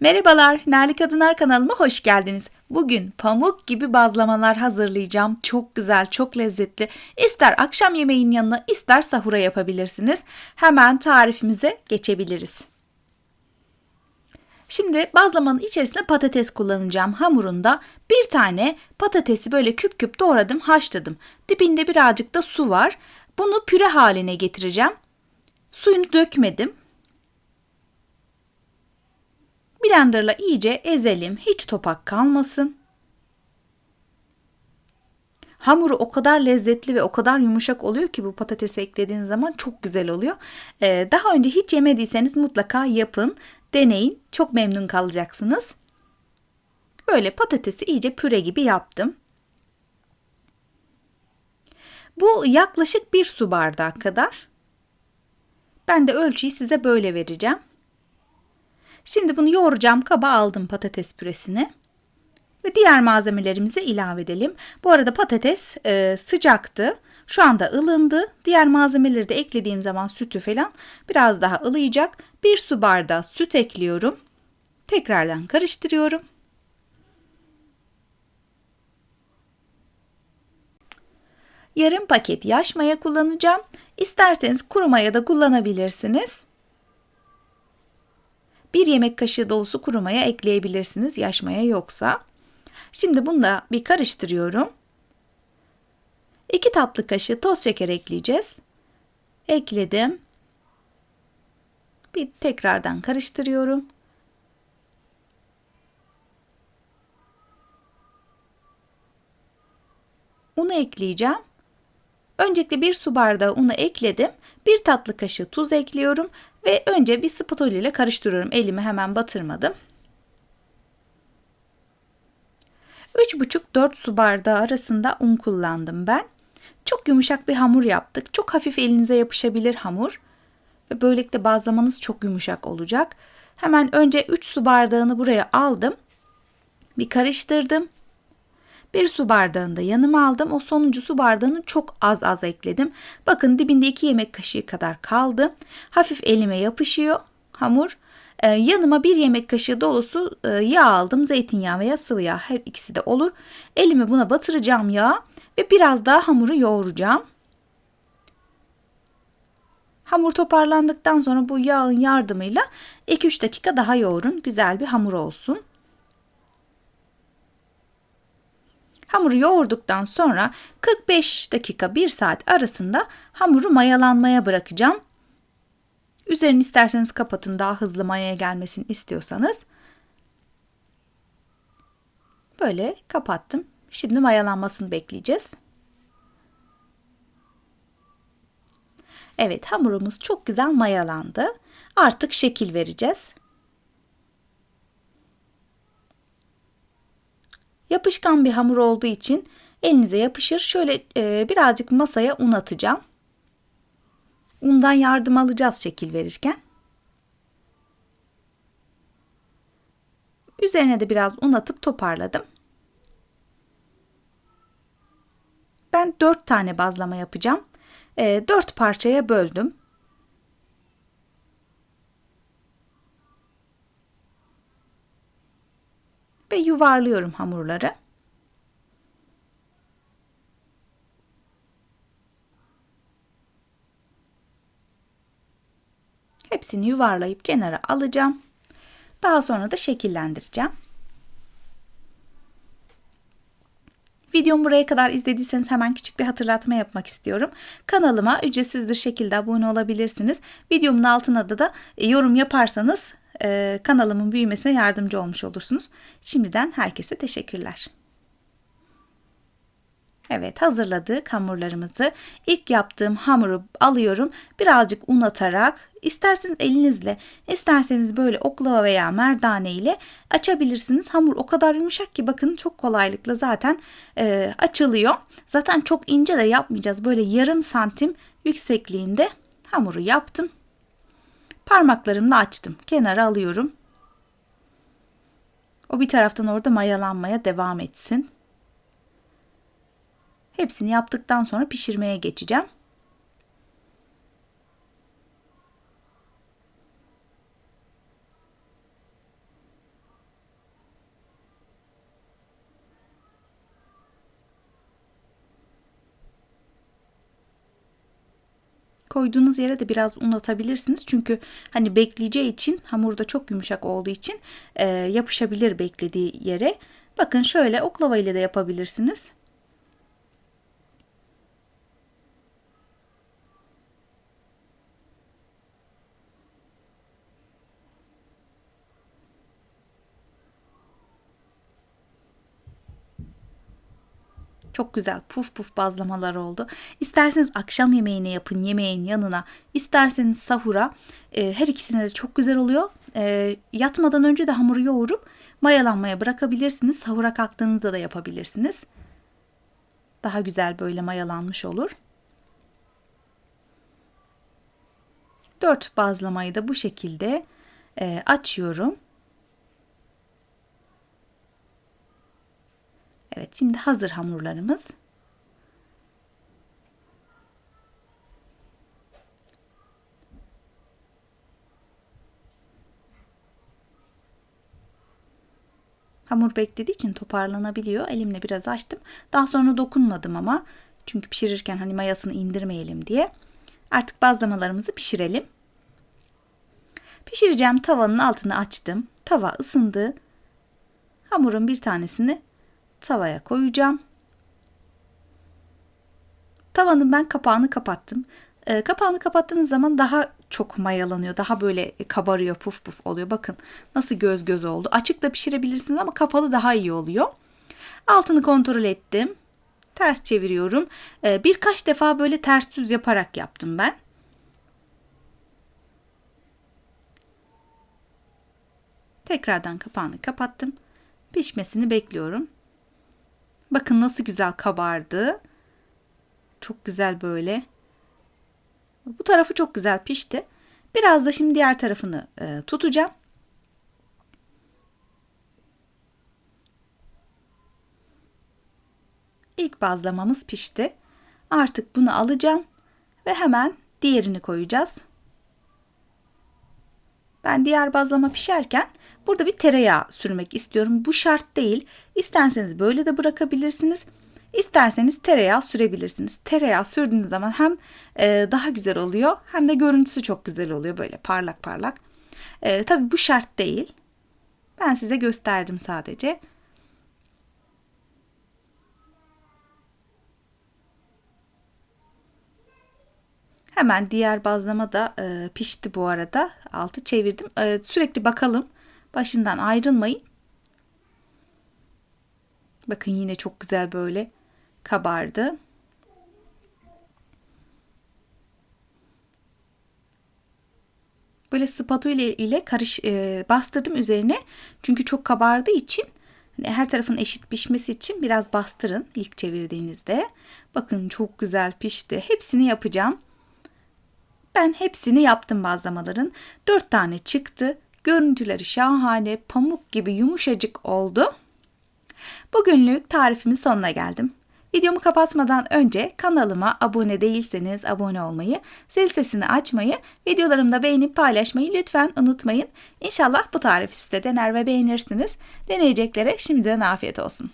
Merhabalar, Nerli Kadınlar kanalıma hoş geldiniz. Bugün pamuk gibi bazlamalar hazırlayacağım. Çok güzel, çok lezzetli. İster akşam yemeğin yanına, ister sahura yapabilirsiniz. Hemen tarifimize geçebiliriz. Şimdi bazlamanın içerisine patates kullanacağım. Hamurunda bir tane patatesi böyle küp küp doğradım, haşladım. Dibinde birazcık da su var. Bunu püre haline getireceğim. Suyunu dökmedim. Blenderla iyice ezelim. Hiç topak kalmasın. Hamuru o kadar lezzetli ve o kadar yumuşak oluyor ki bu patatesi eklediğiniz zaman çok güzel oluyor. Ee, daha önce hiç yemediyseniz mutlaka yapın, deneyin. Çok memnun kalacaksınız. Böyle patatesi iyice püre gibi yaptım. Bu yaklaşık bir su bardağı kadar. Ben de ölçüyü size böyle vereceğim. Şimdi bunu yoğuracağım kaba aldım patates püresini. Ve diğer malzemelerimizi ilave edelim. Bu arada patates e, sıcaktı. Şu anda ılındı. Diğer malzemeleri de eklediğim zaman sütü falan biraz daha ılıyacak. Bir su bardağı süt ekliyorum. Tekrardan karıştırıyorum. Yarım paket yaş maya kullanacağım. İsterseniz kuru maya da kullanabilirsiniz. Bir yemek kaşığı dolusu kuru maya ekleyebilirsiniz yaş maya yoksa. Şimdi bunu da bir karıştırıyorum. 2 tatlı kaşığı toz şeker ekleyeceğiz. Ekledim. Bir tekrardan karıştırıyorum. Unu ekleyeceğim. Öncelikle bir su bardağı unu ekledim. Bir tatlı kaşığı tuz ekliyorum ve önce bir spatula ile karıştırıyorum. Elimi hemen batırmadım. 3,5-4 su bardağı arasında un kullandım ben. Çok yumuşak bir hamur yaptık. Çok hafif elinize yapışabilir hamur. Ve böylelikle bazlamanız çok yumuşak olacak. Hemen önce 3 su bardağını buraya aldım. Bir karıştırdım. Bir su bardağını da yanıma aldım. O sonuncu su bardağını çok az az ekledim. Bakın dibinde 2 yemek kaşığı kadar kaldı. Hafif elime yapışıyor hamur. Ee, yanıma bir yemek kaşığı dolusu e, yağ aldım. Zeytinyağı veya sıvı yağ her ikisi de olur. Elimi buna batıracağım yağ ve biraz daha hamuru yoğuracağım. Hamur toparlandıktan sonra bu yağın yardımıyla 2-3 dakika daha yoğurun. Güzel bir hamur olsun. Hamuru yoğurduktan sonra 45 dakika 1 saat arasında hamuru mayalanmaya bırakacağım. Üzerini isterseniz kapatın daha hızlı mayaya gelmesini istiyorsanız. Böyle kapattım. Şimdi mayalanmasını bekleyeceğiz. Evet hamurumuz çok güzel mayalandı. Artık şekil vereceğiz. Yapışkan bir hamur olduğu için elinize yapışır. Şöyle e, birazcık masaya un atacağım. Undan yardım alacağız şekil verirken. Üzerine de biraz un atıp toparladım. Ben 4 tane bazlama yapacağım. E, 4 parçaya böldüm. Ve yuvarlıyorum hamurları. Hepsini yuvarlayıp kenara alacağım. Daha sonra da şekillendireceğim. Videomu buraya kadar izlediyseniz hemen küçük bir hatırlatma yapmak istiyorum. Kanalıma ücretsiz bir şekilde abone olabilirsiniz. Videomun altına da da yorum yaparsanız e, kanalımın büyümesine yardımcı olmuş olursunuz. Şimdiden herkese teşekkürler. Evet hazırladık hamurlarımızı. İlk yaptığım hamuru alıyorum. Birazcık un atarak isterseniz elinizle isterseniz böyle oklava veya merdane ile açabilirsiniz. Hamur o kadar yumuşak ki bakın çok kolaylıkla zaten e, açılıyor. Zaten çok ince de yapmayacağız. Böyle yarım santim yüksekliğinde hamuru yaptım. Parmaklarımla açtım. Kenara alıyorum. O bir taraftan orada mayalanmaya devam etsin. Hepsini yaptıktan sonra pişirmeye geçeceğim. Koyduğunuz yere de biraz un atabilirsiniz. Çünkü hani bekleyeceği için hamurda çok yumuşak olduğu için e, yapışabilir beklediği yere. Bakın şöyle oklava ile de yapabilirsiniz. Çok güzel puf puf bazlamalar oldu. İsterseniz akşam yemeğine yapın yemeğin yanına. isterseniz sahura. E, her ikisine de çok güzel oluyor. E, yatmadan önce de hamuru yoğurup mayalanmaya bırakabilirsiniz. Sahura kalktığınızda da yapabilirsiniz. Daha güzel böyle mayalanmış olur. Dört bazlamayı da bu şekilde e, açıyorum. Evet şimdi hazır hamurlarımız. Hamur beklediği için toparlanabiliyor. Elimle biraz açtım. Daha sonra dokunmadım ama. Çünkü pişirirken hani mayasını indirmeyelim diye. Artık bazlamalarımızı pişirelim. Pişireceğim tavanın altını açtım. Tava ısındı. Hamurun bir tanesini tavaya koyacağım. Tavanın ben kapağını kapattım. E, kapağını kapattığınız zaman daha çok mayalanıyor. Daha böyle kabarıyor, puf puf oluyor. Bakın nasıl göz göz oldu. Açık da pişirebilirsiniz ama kapalı daha iyi oluyor. Altını kontrol ettim. Ters çeviriyorum. E, birkaç defa böyle ters düz yaparak yaptım ben. Tekrardan kapağını kapattım. Pişmesini bekliyorum. Bakın nasıl güzel kabardı. Çok güzel böyle. Bu tarafı çok güzel pişti. Biraz da şimdi diğer tarafını e, tutacağım. İlk bazlamamız pişti. Artık bunu alacağım ve hemen diğerini koyacağız. Ben diğer bazlama pişerken burada bir tereyağı sürmek istiyorum. Bu şart değil. İsterseniz böyle de bırakabilirsiniz. İsterseniz tereyağı sürebilirsiniz. Tereyağı sürdüğünüz zaman hem e, daha güzel oluyor hem de görüntüsü çok güzel oluyor böyle parlak parlak. E, tabii bu şart değil. Ben size gösterdim sadece. Hemen diğer bazlama da e, pişti bu arada. Altı çevirdim. E, sürekli bakalım. Başından ayrılmayın. Bakın yine çok güzel böyle kabardı. Böyle spatula ile karış e, bastırdım üzerine. Çünkü çok kabardığı için hani her tarafın eşit pişmesi için biraz bastırın ilk çevirdiğinizde. Bakın çok güzel pişti. Hepsini yapacağım. Ben hepsini yaptım bazlamaların. Dört tane çıktı. Görüntüleri şahane, pamuk gibi yumuşacık oldu. Bugünlük tarifimin sonuna geldim. Videomu kapatmadan önce kanalıma abone değilseniz abone olmayı, zil sesini açmayı, videolarımı da beğenip paylaşmayı lütfen unutmayın. İnşallah bu tarifi siz de dener ve beğenirsiniz. Deneyeceklere şimdiden afiyet olsun.